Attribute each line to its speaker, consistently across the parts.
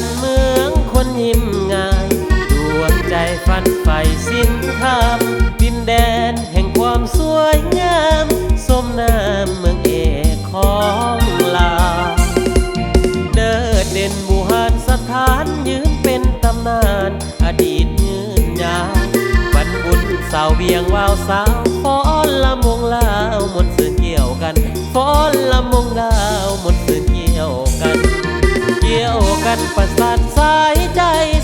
Speaker 1: นทร์เมืองคนยิ้มง่ายดวงใจฝันใฝ่สิ้นธรรมดินแดนแห่งความสวยงามสมนามเมืองเอกของลา เดิดเด่นบูหารสถานยืนเป็นตำนาน อดีตยืนยาวบรรบุญสาวเวียงวาวสาวฟ้อนละมงลาวมนสื่นเกี่ยวกันฟ้อนละมงลาว ยวกันประสานสายใจ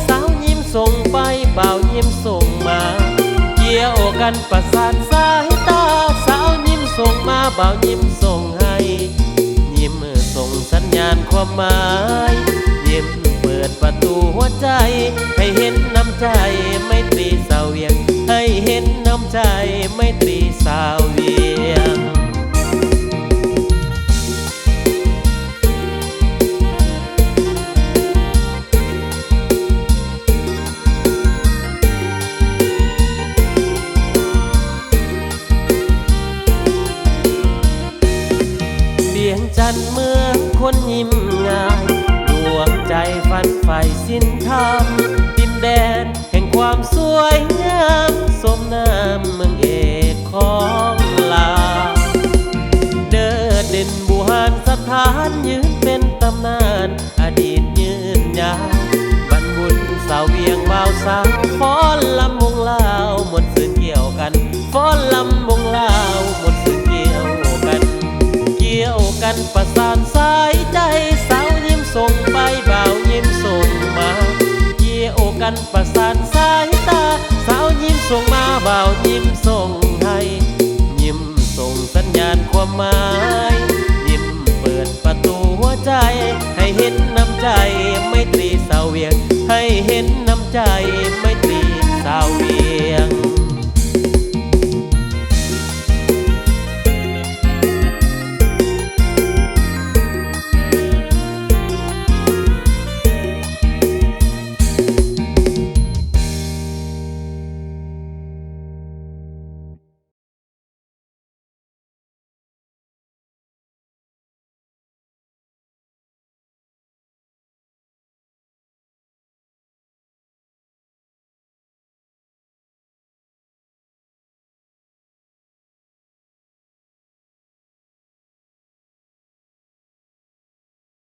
Speaker 1: สาวยิ้มส่งไปเบายิ้มส่งมา เกี่ยวกันประสานสายตาสาวยิ้มส่งมาเบายิ้มส่งให้ ยิ้มส่งสัญญาณความหมาย ยิ้มเปิดประตูหัวใจ ให้เห็นน้ำใจไม่ตรีสาวเวียง ให้เห็นน้ำใจไม่ตรีสาวเวียงันเมืองคนยิ้มง่ายดวงใจฝันใฝ่สิ้นธรรมดินแดนแห่งความสวยงามสมนามเมืองเอกของลา เดิดเด่นบูหารสถานยืนเป็นตำนาน อดีตยืนยาวบรรบุญสาวเวียงบ่าวสาว นประสานสายใจสาวยิ้มส่งไปบ่าวยิ้มส่งมาเกี่ยวกันประสานสายตาสาวยิ้มส่งมาบ่าวยิ้มส่งให้ยิ้มส่งสัญญาณความหมายยิ้มเปิดประตูหัวใจ ให้เห็นน้ำใจไม่ตรีสาวเวียง ให้เห็นน้